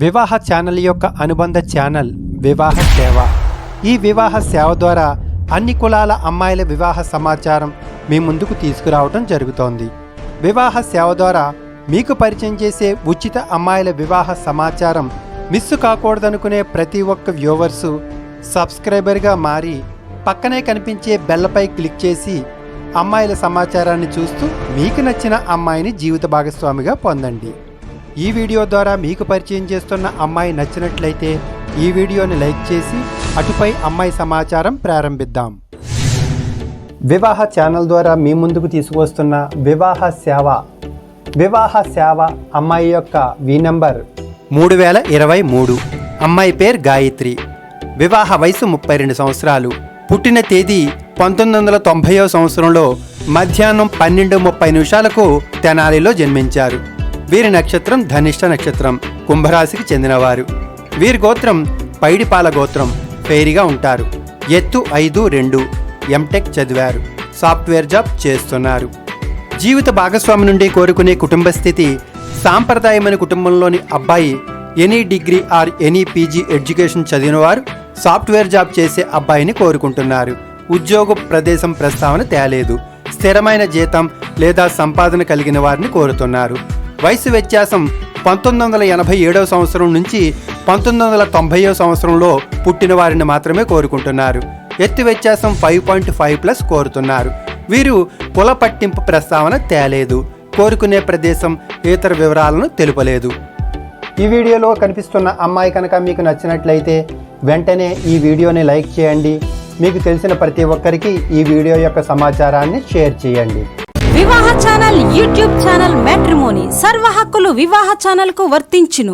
వివాహ ఛానల్ యొక్క అనుబంధ ఛానల్ వివాహ సేవ. ఈ వివాహ సేవ ద్వారా అన్ని కులాల అమ్మాయిల వివాహ సమాచారం మీ ముందుకు తీసుకురావడం జరుగుతోంది. వివాహ సేవ ద్వారా మీకు పరిచయం చేసే ఉచిత అమ్మాయిల వివాహ సమాచారం మిస్ కాకూడదనుకునే ప్రతి ఒక్క వ్యూవర్సు సబ్స్క్రైబర్గా మారి పక్కనే కనిపించే బెల్లపై క్లిక్ చేసి అమ్మాయిల సమాచారాన్ని చూస్తూ మీకు నచ్చిన అమ్మాయిని జీవిత భాగస్వామిగా పొందండి. ఈ వీడియో ద్వారా మీకు పరిచయం చేస్తున్న అమ్మాయి నచ్చినట్లయితే ఈ వీడియోని లైక్ చేసి అటుపై అమ్మాయి సమాచారం ప్రారంభిద్దాం. వివాహ ఛానల్ ద్వారా మీ ముందుకు తీసుకువస్తున్న వివాహ సేవ. వివాహ సేవ అమ్మాయి యొక్క వి నంబర్ మూడు వేల ఇరవై మూడు. అమ్మాయి పేరు గాయత్రి. వివాహ వయసు ముప్పై రెండు సంవత్సరాలు. పుట్టిన తేదీ పంతొమ్మిది వందల తొంభైవ సంవత్సరంలో మధ్యాహ్నం పన్నెండు ముప్పై నిమిషాలకు తెనాలిలో జన్మించారు. వీరి నక్షత్రం ధనిష్ట నక్షత్రం కుంభరాశికి చెందినవారు. వీరి గోత్రం పైడిపాల గోత్రం పేరిగా ఉంటారు. ఎత్తు ఐదు రెండు ఎంటెక్ చదివారు. సాఫ్ట్వేర్ జాబ్ చేస్తున్నారు. జీవిత భాగస్వామి నుండి కోరుకునే కుటుంబ స్థితి సాంప్రదాయమైన కుటుంబంలోని అబ్బాయి any degree or any PG education చదివినవారు software job చేసే అబ్బాయిని కోరుకుంటున్నారు. ఉద్యోగ ప్రదేశం ప్రస్తావన తేలేదు. స్థిరమైన జీతం లేదా సంపాదన కలిగిన వారిని కోరుతున్నారు. వయసు వ్యత్యాసం పంతొమ్మిది వందల ఎనభై ఏడవ సంవత్సరం నుంచి పంతొమ్మిది వందల తొంభైవ సంవత్సరంలో పుట్టిన వారిని మాత్రమే కోరుకుంటున్నారు. ఎత్తు వ్యత్యాసం ఫైవ్ పాయింట్ ఫైవ్ ప్లస్ కోరుతున్నారు. వీరు కుల పట్టింపు ప్రస్తావన తేలేదు. కోరుకునే ప్రదేశం ఇతర వివరాలను తెలుపలేదు. ఈ వీడియోలో కనిపిస్తున్న అమ్మాయి కనుక మీకు నచ్చినట్లయితే వెంటనే ఈ వీడియోని లైక్ చేయండి. మీకు తెలిసిన ప్రతి ఒక్కరికి ఈ వీడియో యొక్క సమాచారాన్ని షేర్ చేయండి. వివాహ ఛానల్ యూట్యూబ్ ఛానల్ మ్యాట్రిమోని. సర్వ హక్కులు వివాహ ఛానల్కు వర్తించును.